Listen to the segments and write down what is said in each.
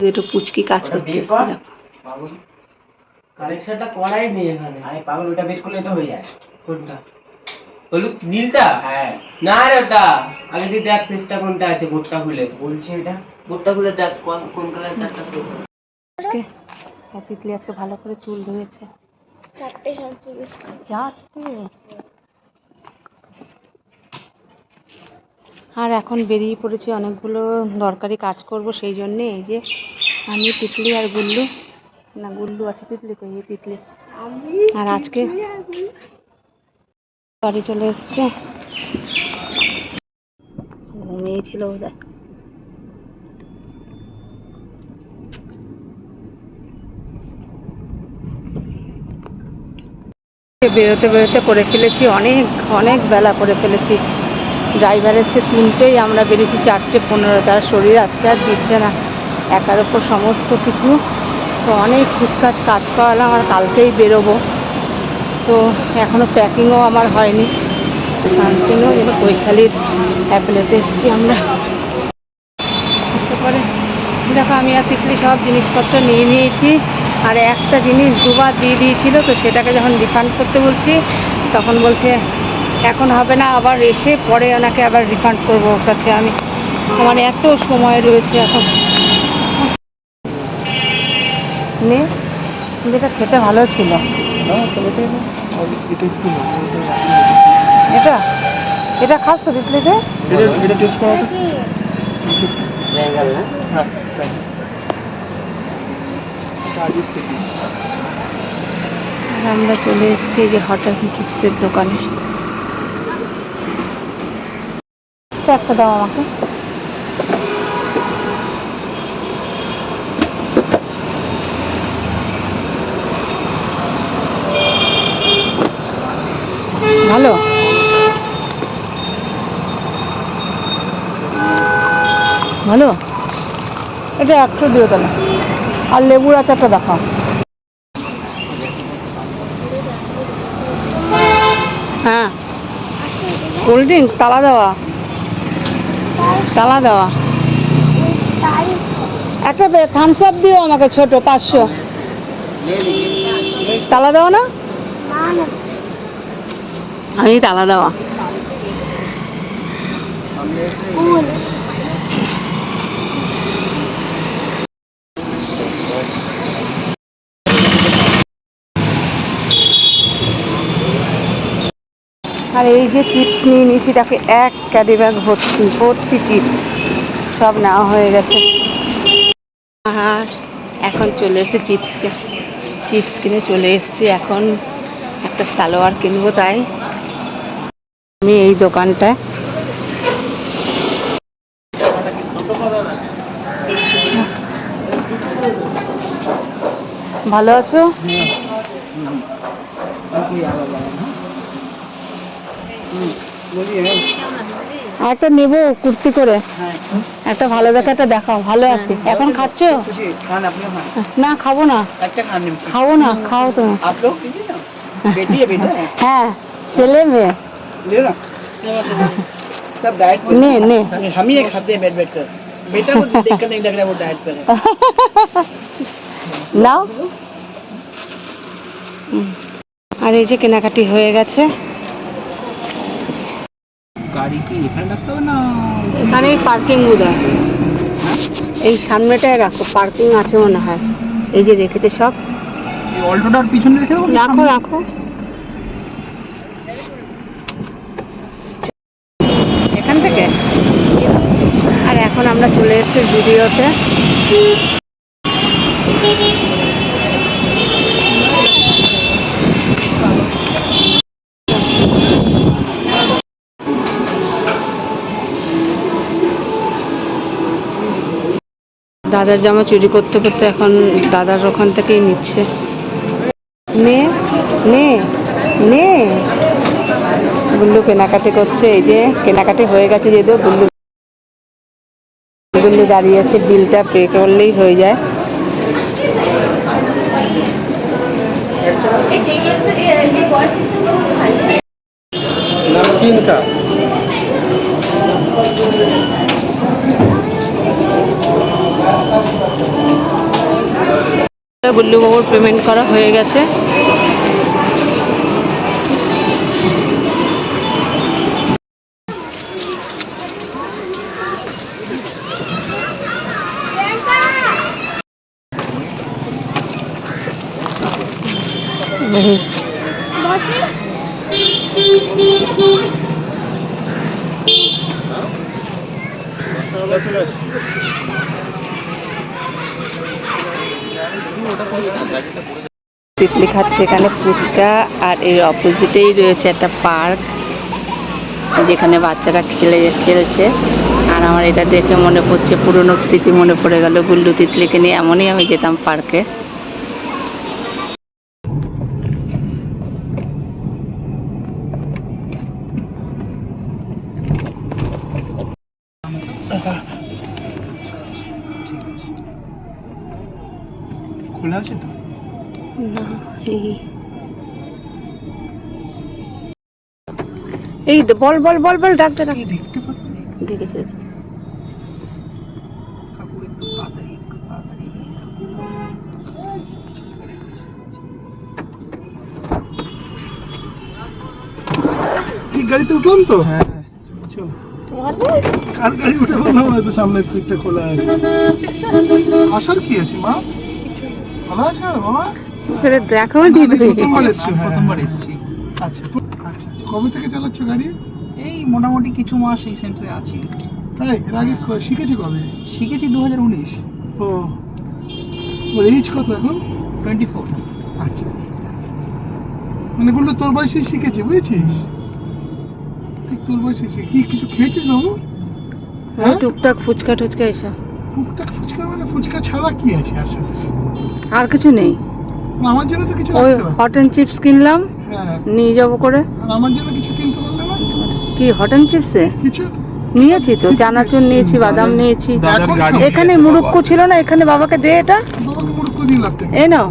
একটু পুচকি কাজ করতে। দেখো। কানেকশনটা করাই নেই এখানে। আরে পাগল ওটা বের করলে তো হয়ে যায়। কোনটা? হলুদ নীলটা? হ্যাঁ। না রে ওটা। আগে তুই দেখ পেজটা কোনটা আছে বোর্ডটা খুলে। বলছি এটা। বোর্ডটা খুলে দেখ কোন কোন কালার একটা পেজ আজকে হ্যাঁ, তিতলি আজকে ভালো করে চুল ধুয়েছে। চারটে শ্যাম্পু ইউজ করি চারটে? আর এখন বেরিয়ে পড়েছি অনেকগুলো দরকারি কাজ করব সেই জন্যে এই যে আমি তিতলি আর গুল্লু। না গুল্লু আছে তিতলি কই এই তিতলি। আর আজকে বাড়ি চলে এসছে। ঘুমিয়েছিল ওদের বেরোতে বেরোতে করে ফেলেছি অনেক অনেক বেলা করে ফেলেছি। ড্রাইভার এসছে তিনটেই, আমরা বেরিয়েছি চারটে, পনেরো। তার শরীর আজকে আর দিচ্ছে না। একার ওপর সমস্ত কিছু। তো অনেক কুচকাজ কাজ করালাম আর কালকেই বেরোবো। তো এখনও প্যাকিংও আমার হয়নি। শান্তিনও যেন কৈখালির অ্যাপেলেতে এসেছি আমরা। তারপরে দেখো, আমি আর তিতলি সব জিনিসপত্র নিয়ে নিয়েছি। আর একটা জিনিস দুবার দিয়ে দিয়েছিল, তো সেটাকে যখন রিফান্ড করতে বলছি, তখন বলছে এখন হবে না আবার এসে পরে ওনাকে আবার রিফান্ড করব ওর কাছে আমি। আমার এত সময় রয়েছে এখন। নে যেটা খেতে ভালো ছিল। এটা এটা খাস তো তিতলিতে ব্যাঙ্গাল আমরা চলে এসেছি এই যে হঠাৎ চিপসের দোকানে। একটা দাও আমাকে। ভালো? ভালো? এটা একশো দিও তাহলে। আর লেবুর আচারটা দেখাও। হ্যাঁ। কোল্ড ড্রিঙ্ক তালা দেওয়া। তালা দেওয়া। একটা থামস আপ দিও আমাকে ছোট, পাঁচশো। তালা দেওয়া না? আমি তালা দেওয়া। আর এই যে চিপস নিয়ে নিয়েছি, তাকে এক ক্যারি ব্যাগ ভর্তি ভর্তি চিপস। সব নেওয়া হয়ে গেছে। আর এখন চলে এসেছে চিপসকে চিপস কিনে চলে এসেছি। এখন একটা সালোয়ার কিনবো তাই। আমি এই দোকানটায়। ভালো আছো আর একটা নেবো কুর্তি করে একটা ভালো দেখা একটা দেখাও ভালো আছে এখন খাচ্ছ खान अपने खान না খাবো না একটা খান খাবো না খাও তুমি आप लोग कीजिए ना बेटी है बेटा है হ্যাঁ ছেলে মেয়ে ले ना सब डाइट पर নে নে हम ही ये खाते हैं बैठ बैठ कर बेटा को देख कर नहीं लग रहा है वो डाइट पर है নাও হুম। আর এই যে কেনাকাটি হয়ে গেছে গাড়ি কি এখানে রাখতে হবে না? এখানেই পার্কিং বোধ এই সামনেটায় রাখো পার্কিং আছে মনে হয়। এই যে রেখেছে সব। এই অল্টোটার পিছনে রেখে দেবো রাখো রাখো। এখান থেকে? আর এখন আমরা চলে এসেছি জুডিওতে দাদার জামা চুরি করতে করতে এখন দাদার ওখান থেকেই নিচ্ছে নে নে নে গুল্লু কেনাকাটি করছে এই যে কেনাকাটি হয়ে গেছে যেহেতু গুল্লু গুল্লু দাঁড়িয়ে আছে বিলটা পে করলেই হয়ে যায় नमकीन का গুল্লুবাবুর পেমেন্ট করা হয়ে গেছে। তিতলি খাচ্ছে এখানে ফুচকা আর এর অপোজিটেই রয়েছে একটা পার্ক, যেখানে বাচ্চারা খেলে, খেলছে। আর আমার এটা দেখে মনে পড়ছে, পুরনো স্মৃতি মনে পড়ে গেল। গুল্লু তিতলিকে নিয়ে এমনই আমি যেতাম পার্কে খোলা আছে তো এই বল বল বল বল ডাক্তার এই দেখতে পাচ্ছি? দেখেছি দেখেছি। গাড়িতে উঠলাম তো? হ্যাঁ চলো। কার গাড়ি উঠে বললাম হয়তো সামনের সিটটা খোলা আছে। আসার কি আছে মা? ভালো আছে বাবা? দেখো প্রথমবার এসছি। হ্যাঁ আচ্ছা আচ্ছা কবে থেকে চালাচ্ছ গাড়ি? এই মোটামুটি কিছু মাস এই সেন্টারে আছি। তাই? এর আগে ক- শিখেছো কবে? শিখেছি দু হাজার উনিশ। ও। ওর এইজ কত এখন? Twenty four. আচ্ছা আচ্ছা, আচ্ছা, আচ্ছা। মানে বলল তোর বয়সে শিখেছি বুঝেছিস? ঠিক তোর বয়সে শিখে কি কিছু খেয়েছিস বাবু? হ্যাঁ? টুকটাক ফুচকা টুচকা এসব। টুকটাক ফুচকা মানে ফুচকা ছাড়া কি আছে আর কিছু নেই। আমার জন্য তো কিছু ওই রাখতে পারো। হট অ্যান্ড চিপস কিনলাম। নিয়ে যাব করে? কি হট অ্যান্ড চিপসে নিয়েছি তো চানাচুর নিয়েছি বাদাম নিয়েছি। এখানে মুরুক্কু ছিল না এখানে বাবাকে দে এটা। বাবাকে মুরুক্কু নাও।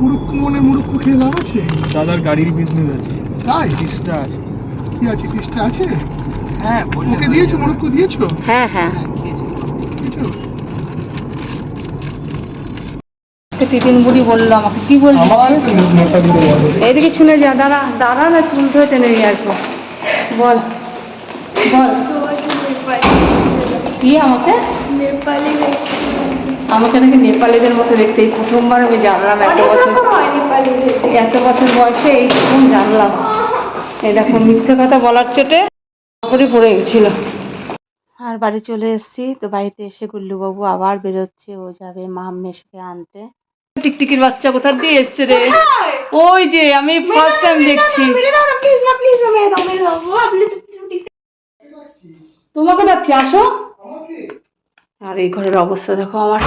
মুরুক্কু মনে মুরুক্কু খেয়ে লাভ আছে? দাদার গাড়ির বিজনেস আছে। তাই? আছে। কি আছে কিসটা আছে? হ্যাঁ ওকে দিয়েছ মুরুক্কু দিয়েছ? হ্যাঁ হ্যাঁ। হ্যাঁ, দিয়েছি। দিয়েছ তিতিন বুড়ি বলল আমাকে কি নেপালি এইদিকে শুনে যা দাঁড়া দাঁড়া না চুল ধরে টেনে নিয়ে আসব। বল বল। কি আমাকে? নেপালি আমাকে নাকি নেপালিদের মতো দেখতে। এই প্রথমবার আমি জানলাম এত বছর এত বছর বয়সে এই প্রথম জানলাম। এই দেখো মিথ্যে কথা বলার চোটে করে পড়ে গেছিল। আর বাড়ি চলে এসেছি তো বাড়িতে এসে গুল্লুবাবু আবার বেরোচ্ছে ও যাবে মাম মেশকে আনতে। টিকটিকির বাচ্চা কোথা দিয়ে এসছে রে? ওই যে আমি ফার্স্ট টাইম দেখছি। তোমাকে ডাকছি আসো। আর এই ঘরের অবস্থা দেখো আমার।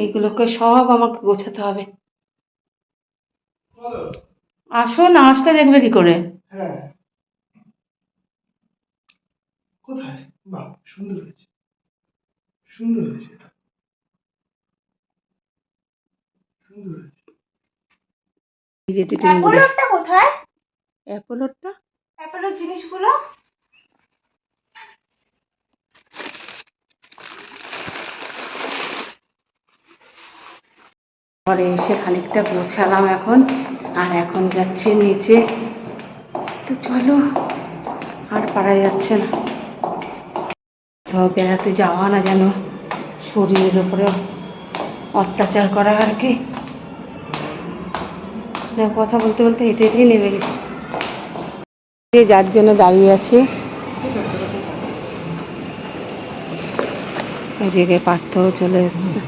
এইগুলোকে সব আমাকে গোছাতে হবে। আসো না আসলে দেখবে কি করে? হ্যাঁ। কোথায়? বাহ সুন্দর হয়েছে। সুন্দর হয়েছে। কোথায়? অ্যাপোলোরটা অ্যাপোলোর জিনিসগুলো? এসে খানিকটা গোছালাম এখন আর এখন যাচ্ছে নিচে। তো চলো আর পারা যাচ্ছে না। তো বেড়াতে যাওয়া না যেন শরীরের উপরে অত্যাচার করা আর কি। কথা বলতে বলতে হেঁটে হেঁটেই নেমে গেছি। যার জন্য দাঁড়িয়ে আছি। এদিকে পার্থও চলে এসছে।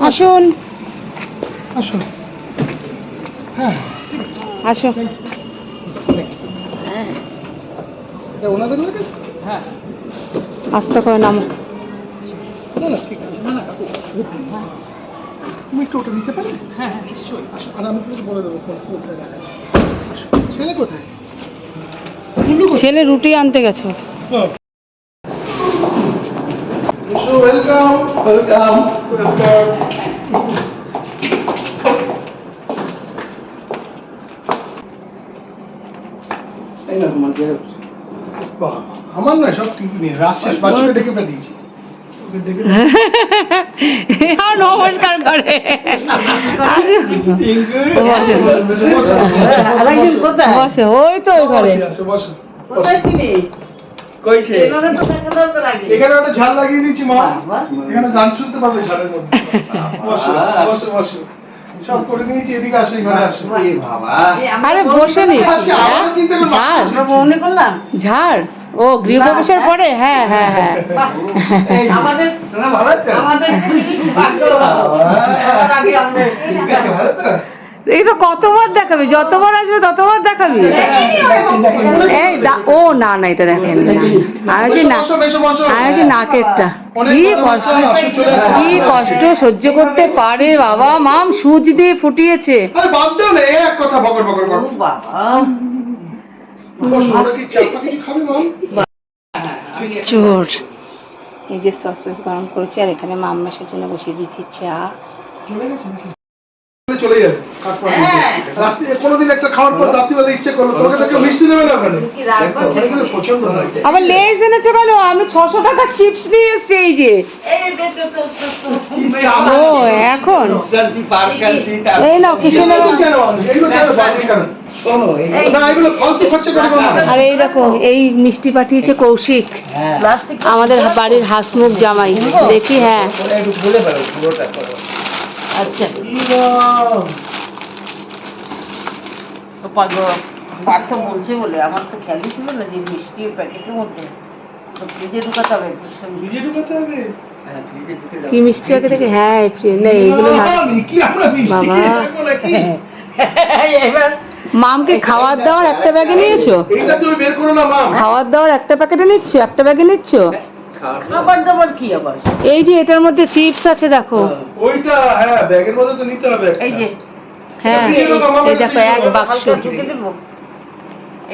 আসুন। আসুন। হ্যাঁ। আসো। এটা ওনাদের লাগে হ্যাঁ। আস্তে করে নামো তুমি একটু ওটা হ্যাঁ হ্যাঁ নিশ্চয়ই। আসো আর আমি তোমাকে বলে দেবো কোন কোনটা রাখা আসো ছেলে কোথায়? ছেলে রুটি আনতে গেছে। ওয়েলকাম ওয়েলকাম ওয়েলকাম এই না তোমার বাবা, আমার নয় সব টিপু নিয়ে। রাজশেষ বাচ্চাকে ডেকে পাঠিয়েছি। ওকে ডেকে আর নমস্কার করে। বসে ওই তো ওই ঘরে। বসো, বসো। কইছে এখানে একটা ঝাল লাগিয়ে দিয়েছি মা। এখানে গান শুনতে পাবে ঝালের মধ্যে। বসো বসো বসো। সব করে নিয়েছি এদিকে আসো এই ঘরে আসো আরে বসে নি। কিন্তু এখন ঝাড় মাছ ঝাড় ও গৃহপ্রবেশের পরে? হ্যাঁ হ্যাঁ হ্যাঁ। আমাদের তোমরা আমাদের তো। কতবার দেখাবি? যতবার আসবে ততবার দেখাবি? এই ও না না এটা দেখেন না। আমি হচ্ছে না। আমি হচ্ছে নাকেরটা। কি কষ্ট। কি কষ্ট সহ্য করতে পারে বাবা? মাম সুচ দিয়ে ফুটিয়েছে। আরে চোর এই যে সসেস গরম করেছি আর এখানে মাম্মাসের জন্য বসিয়ে দিয়েছি চা চলে গেছে নাকি? চলে যাবে কাজ পরে রাত্রি কোনোদিন একটা খাওয়ার পর রাত্রিবেলা ইচ্ছে করল তোকে তো কেউ মিষ্টি দেবে না ওখানে ওখানে পছন্দ নয় আবার লেজ এনেছো কেন আমি ছশো টাকার চিপস নিয়ে এসছি এই যে ও এখন এই? না আর এই দেখো এই মিষ্টি পাঠিয়েছে কৌশিক। হ্যাঁ আমাদের বাড়ির হাসমুখ জামাই দেখি হ্যাঁ। একটু বলে পারো পুরোটা করো। ই বাবা। পার্থ বলছে বলে আমার তো খেয়ালই ছিল না যে মিষ্টি প্যাকেটের মধ্যে। তো ফ্রিজে ঢুকাতে হবে নিজে ঢুকাতে হবে? হ্যাঁ কি মিষ্টি হ্যাঁ না এইগুলো বাবা, মামকে খাওয়ার দাওয়ার একটা ব্যাগে নিয়েছো? এইটা তুমি বের করো না মা খাওয়ার দাওয়ার একটা প্যাকেটে নিচ্ছো একটা ব্যাগে নিচ্ছো? খাবার দাবার কি আবার? এই যে এটার মধ্যে চিপস আছে দেখো। ওইটা হ্যাঁ ব্যাগের মধ্যে তো নিতে হবে এই যে। হ্যাঁ এই দেখো এক বাক্স। ঢুকে দেবো?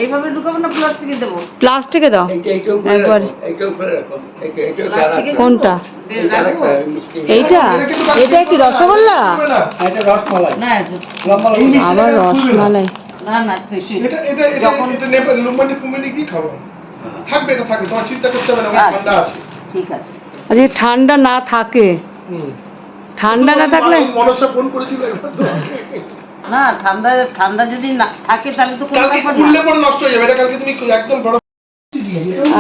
এইভাবে ঢুকাবো না প্লাস্টিকে দেবো? প্লাস্টিকে দাও। এইটা এইটা উপরে একবার। কোনটা? এইটা এটা এটা কি রসগোল্লা? এটা আবার না। রসমালাই। না না এটা এটা এটা যখন এটা নেবে লুম্বানি ফুম্বানি কি খাব? থাকবে এটা থাকবে তোমার চিন্তা করতে হবে না আচ্ছা। ঠান্ডা আছে। ঠিক আছে। আর যদি ঠান্ডা না থাকে। ঠান্ডা না থাকলে মনসা ফোন করেছিল না ঠান্ডা ঠান্ডা যদি না থাকে তাহলে তো কোনো কালকে ব্যাপার খুললে না। পরে নষ্ট হয়ে যাবে এটা কালকে তুমি একদম বড়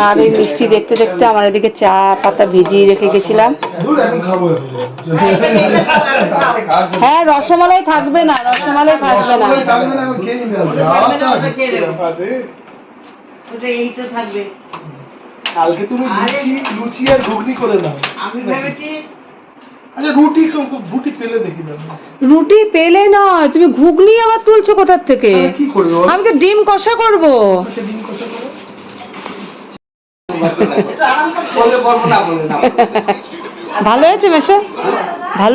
আর এই মিষ্টি দেখতে দেখতে আমার এদিকে চা পাতা ভিজিয়ে রেখে গেছিলাম। হ্যাঁ রসমালাই থাকবে না রসমালাই থাকবে না। তা থাকবে। কালকে তুমি লুচি লুচি আর ঘুগনি করে নাও। আমি ভেবেছি আচ্ছা রুটি রুটি পেলে দেখি রুটি পেলে নয় তুমি ঘুগনি আবার তুলছো কোথার থেকে? আমি তো ডিম কষা করব। ডিম কষা করো। বের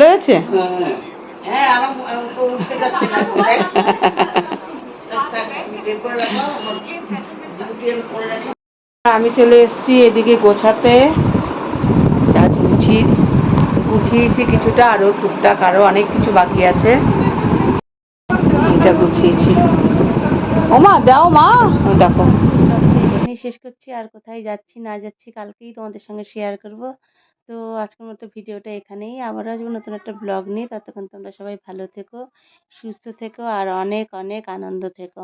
হয়েছে রাখো, ভালো আমি করে রাখি। আমি চলে এসেছি এদিকে গোছাতে। যা গুছিয়েছি কিছুটা আরও টুকটাক আরও অনেক কিছু বাকি আছে। এটা গুছিয়েছি। ও মা দাও মা। দেখো। শেষ করছি, আর কোথায় যাচ্ছি না যাচ্ছি কালকেই তোমাদের সঙ্গে শেয়ার করব। তো আজকের মতো ভিডিওটা এখানেই। আবার আসব নতুন একটা ব্লগ নিয়ে। ততক্ষণ তোমরা সবাই ভালো থেকো, সুস্থ থেকো, আর অনেক অনেক আনন্দ থেকো।